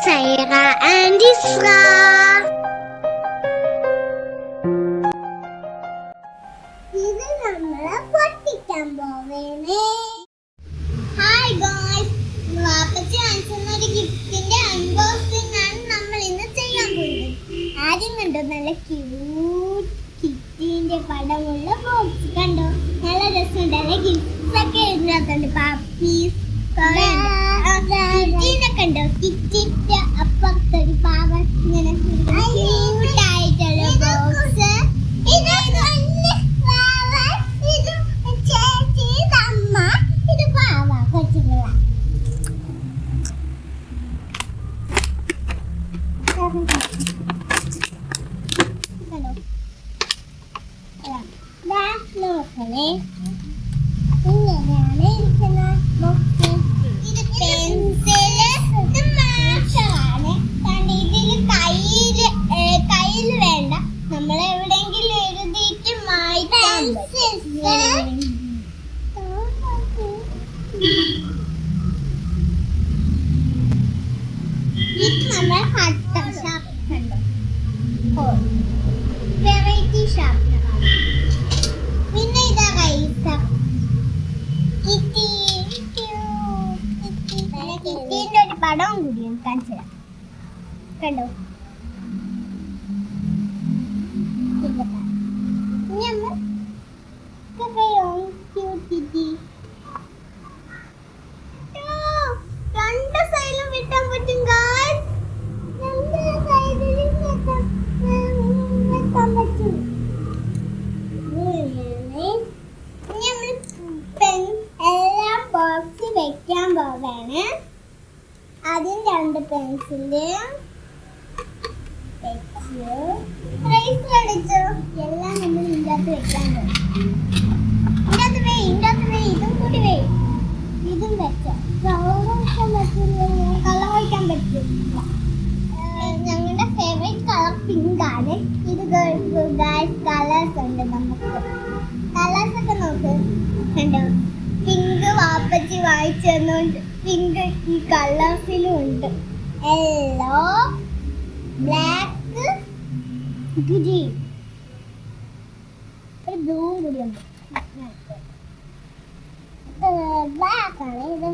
Saira and Isra. ഇത് നമ്മൾ പൊട്ടിക്കാൻ ഹായ് വാപ്പച്ചി ഒരു ഗിഫ്റ്റിന്റെ അൺബോക്സിംഗ് ആണ് നമ്മൾ ഇന്ന് ചെയ്യാൻ പോകുന്നത്. ആദ്യം കണ്ടോ നല്ല ക്യൂട്ട് കിറ്റിന്റെ പടമുള്ള ബോക്സ് കണ്ടോ? നല്ല രസമുണ്ടല്ലേ ഗിഫ്റ്റ്സ് ഒക്കെ ഇതിനകത്തുണ്ട്. പപ്പീസ് കണ്ടോ? കിറ്റിന്റെ അപ്പുറത്തൊരു പാവ ഇങ്ങനെ ക്യൂട്ട് ആയിട്ടുള്ള ബോക്സ് ഇത് പാവ ഇത് ചേച്ചി ഇത് അമ്മ ഇത് പാവ കൊച്ചുങ്ങളാ കണ്ടോ ദാ നോക്കണേ ഇങ്ങനെയാണ് ഇരിക്കുന്ന ബോക്സ് ഇത് പെൻസിൽ ഇത് മാഷാണ് കണ്ട് ഇതിൽ കയ്യിൽ ഏ, കയ്യിൽ വേണ്ട നമ്മൾ എവിടെയെങ്കിലും എഴുതിയിട്ട് മായ്ക്കാൻ പറ്റും. ഇത് നമ്മൾ ഹട്ട ഷാപ്പ് കണ്ടോ വെറൈറ്റി ഷാർപ്പനറാണ് പിന്നെ ഇതാ റൈസർ കിറ്റി കിറ്റിന്റെ ഒരു പടവും കൂടി കാണിച്ചു തരാം കണ്ടോ? ഇനി നമ്മൾ ക്രയോൺ ക്യൂട്ട് കിറ്റി രണ്ട് സൈഡിലും വെട്ടാൻ പറ്റും ഗായ്സ് രണ്ട് സൈഡിലും വെട്ടാൻ വെട്ടാൻ പറ്റും ഇങ്ങനെയാണ്. ഇനി നമ്മൾ പെൻ എല്ലാം ബോക്സ് വെക്കാൻ പോവാണ് ആദ്യം രണ്ട് പെൻസിൽ എല്ലാം കളർ ഞങ്ങളുടെ ഫേവറേറ്റ് കളർ പിങ്ക് ആണ്. ഇത് കളേഴ്സ് ഉണ്ട് നമുക്ക്. കളേഴ്സ് ഒക്കെ നോക്ക്. കണ്ടോ? പിങ്ക് വാപ്പച്ചി വായിച്ചു തന്നുകൊണ്ട് പിങ്ക് ഈ കളേഴ്സിലും ഉണ്ട് യെല്ലോ ബ്ലാക്ക് ഗ്രീൻ ഒരു ബ്ലൂ കൂടി ഉണ്ട് ബ്ലാക്ക് ആണ് ഇത്.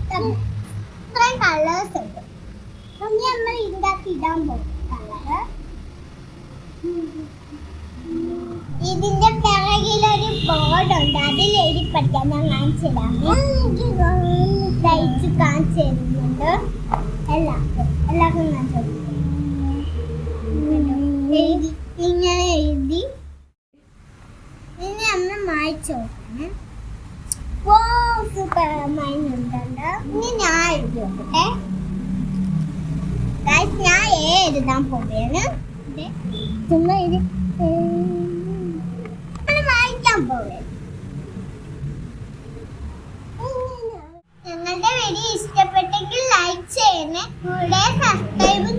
ഇത്രയും കളേഴ്സ് ഉണ്ട്. നമ്മൾ ഇതിന്റെ അകത്ത് ഇടാൻ പോകും. കളറ് ഇതിന്റെ പിറകിലൊരു ബോർഡ് ഉണ്ട് അതിൽ എഴുതി പഠിക്കാൻ ഞാൻ കാണിച്ചിടാം തയ്ച്ച് കാണിച്ചു തരുന്നുണ്ട്. എല്ലാവർക്കും എല്ലാവർക്കും കാണിച്ചു. എഴുതി ഇങ്ങനെ എഴുതി. ഇനി നമ്മൾ മായ്ച്ചു നോക്കണേ. ഓ സൂപ്പർ മൈനുണ്ടല്ലോ ഇനി ഞാൻ എഴുതി നോക്കട്ടെ. ഞാൻ എഴുതാൻ പോവുകയാണ്. ചുമ്മാ ഇത് ഞങ്ങളുടെ വീഡിയോ ഇഷ്ടപ്പെട്ടെങ്കിൽ ലൈക്ക് ചെയ്യണേ. കൂടെ സബ്സ്ക്രൈബും